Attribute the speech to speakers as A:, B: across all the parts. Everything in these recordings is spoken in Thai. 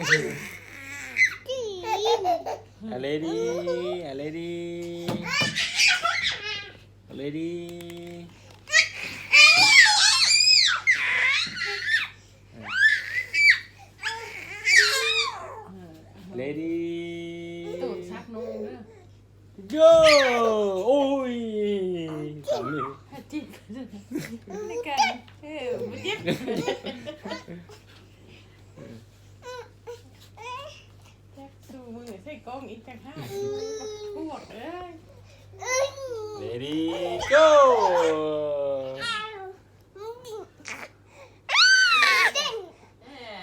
A: A lady, a lady, a
B: lady. Lady. Tụt sắc ใส่กล้องอีกจังห้าปวดเอ้ย
A: เลดี้ go
B: เออ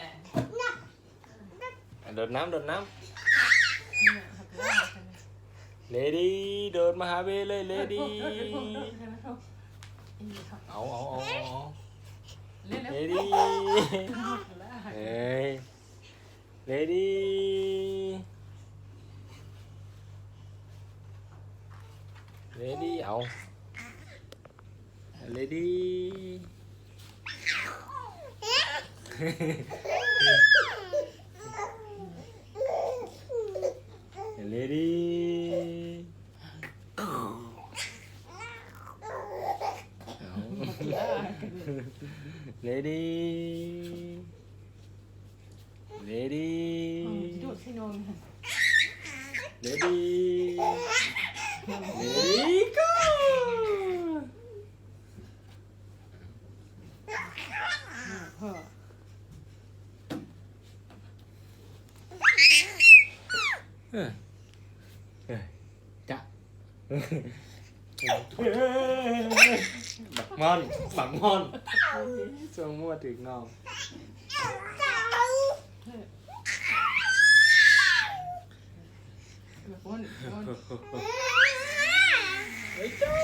A: โดดน้ำโดดน้
B: เนี่ยหักว่ากันนะ ำ
A: เลดี้โดดมาหาเบเลยเลดี้
B: อีครับ
A: เอาเอาเอาเอา
B: เล่น
A: เล
B: แล้ว
A: ดี้
B: แล้ว
A: เอ้ยเ Lady. oh, Lady. Lady. Lady. Lady. Lady. Lady. เลดี้ก็
B: พ่อ
A: เออเออจะบักมอนบักมอนจงมั่วถึงน้อง
B: บบว่าว่า
A: ไอ้เจ้า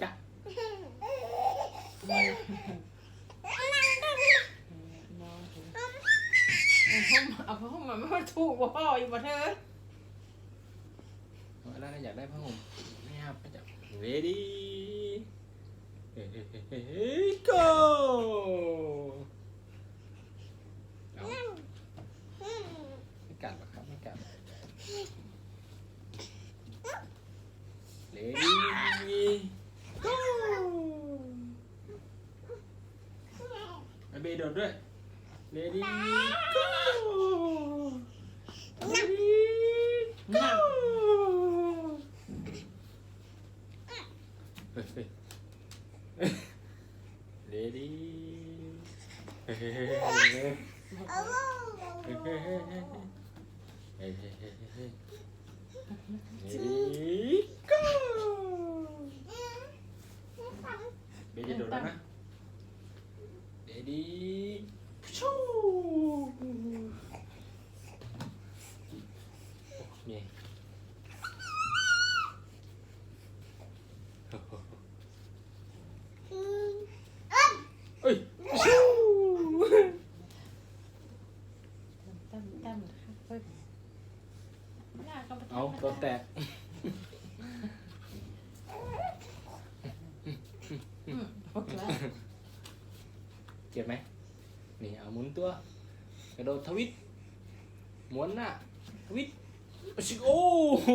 A: จะ
B: น้องเอาพ่อมาไม่มาถูกว่าพ่ออยู่มาเถอ
A: เอาแล้วอยากได้ผ้าห่มไม่ครับไม่จับ ready เฮ้ย go ด้วย Lady Go. นี่ เอ้ยชู
B: ตั้มตั้มเฮ้ยหน้าก็
A: เอาตัวแตก
B: หมดแล้ว
A: เจ็บไหม นี่เอาหมุนตัว กระโดดทวิตม้วนหน้าทวิต ชิโอ้โห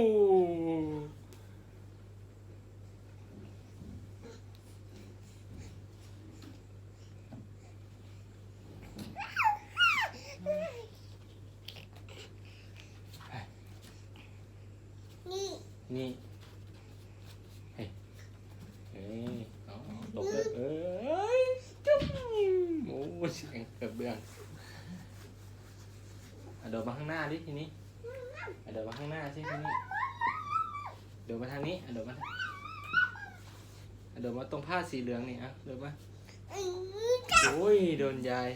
A: นี่เฮ้ยเฮ้ยเอาเอาตกเลยเอ้ยจุ๊บโอ้เสียงเกือบเบื่องอะเดินมาข้างหน้าดิทีนี้ อะเดินมาข้างหน้าสิทีนี้เดินมาทางนี้อะเดินมาทางอะเดินมาตรงผ้าสีเหลืองนี่อะเดินมาโอ้ยโดนยาย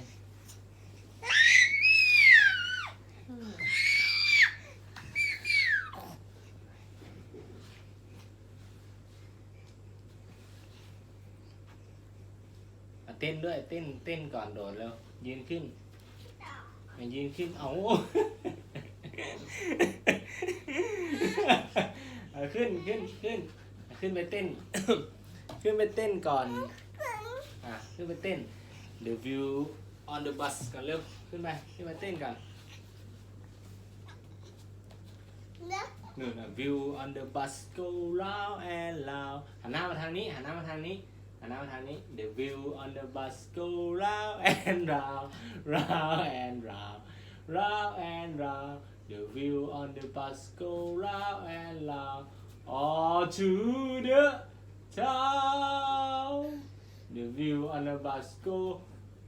A: อะเต้นด้วยเต้นเต้นก่อนโดดแล้วยืนขึ้นอะยืนขึ้นเอา เอาขึ้นขึ้นขึ้น ขึ้นไปเต้น ขึ้นไปเต้นก่อน อะ ขึ้นไปเต้น The view on the bus ก่อนเร็ว ขึ้นไป ขึ้นไปเต้นก่อนนู่นน่ะ view on the bus go round and round หันหน้ามาทางนี้ หันหน้ามาทางนี้ หันหน้ามาทางนี้ the view on the bus go round and round round and round round and round the view on the bus go round and round all to the town the view on the bus go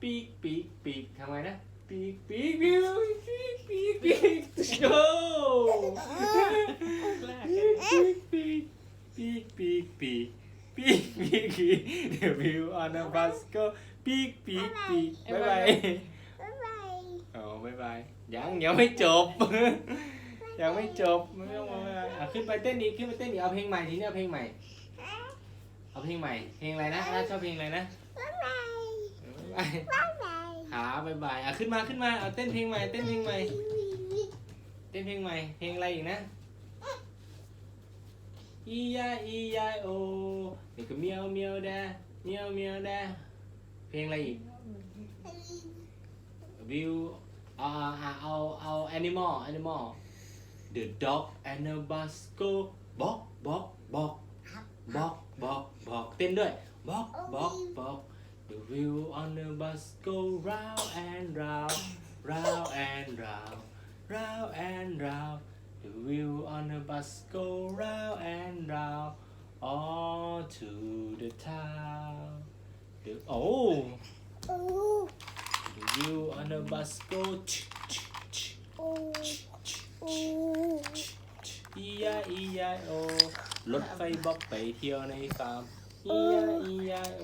A: peak peak peak ทำไงนะ peak peak view peak peak peak go peak peak peak peak peak peak peak peak the view on the bus go peak peak peak บ๊ายบายโอ้บ๊ายบาย ยังยังไม่จบ ยังไม่จบไม่ต้องมาอะขึ้นไปเต้นอีกขึ้นไปเต้นอีกเอาเพลงใหม่ทีนี้เอาเพลงใหม่ เอาเพลงใหม่ เพลงอะไรนะน่าชอบเพลงอะไรนะบ๊ายบายหาบ๊ายบายอะขึ้นมาขึ้นมาเอาเต้นเพลงใหม่เต้นเพลงใหม่ เต้นเพลงใหม่ เพลงอะไรอีกนะอียาอียาโอนี่ก็เมียวเมียวแดเมียวเมียวแดเพลงอะไรอีกวิวเ อาเอาเอาเอา animal animal the dog and the bus go บอกบอกบอกบอกบอกบอกเต้นด้วยบอกบอกบอก the wheel on the bus go round and round round and round round and round the wheel on the bus go round and round all to the town the oh The wheel on the bus go อียาอียาโอรถไฟบอกไปเที่ยวในฟาร์มอียาอียาโอ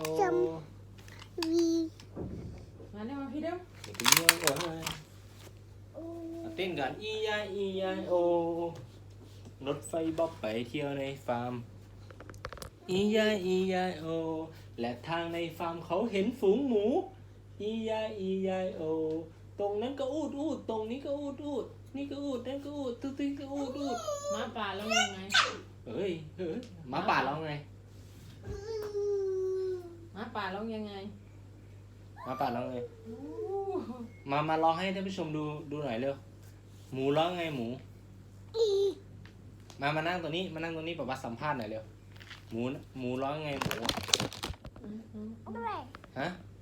B: มาเร็วมาพี่เร็ว
A: นี่เป็นเมืองเอ๋ยเอาเต้นกันอียาอียาโอรถไฟบอกไปเที่ยวในฟาร์มอียาอียาโอและทางในฟาร์มเขาเห็นฝูงหมู อียาอียาโอ ตรงนั้นก็อูดอูดตรงนี้ก็อูดอูดนี่ก็อูดนั่นก็อูดตุ๊ติ๊กก็อูดอูด
B: หมาป่าแล้วยังไง
A: เฮ้ยเฮ้ยหมาป่าร้องไง
B: หมาป่าแล้วยังไง
A: หมาป่าร้องไง
B: อู้
A: มามาร้องให้ท่านผู้ชมดูดูหน่อยเร็วหมูร้องไงหมู มามานั่งตรงนี้มานั่งตรงนี้ป๊าป๊าสัมภาษณ์หน่อยเร็วหมูหมูร้องไงหมู
B: อืมอืม
A: ฮะ
B: อ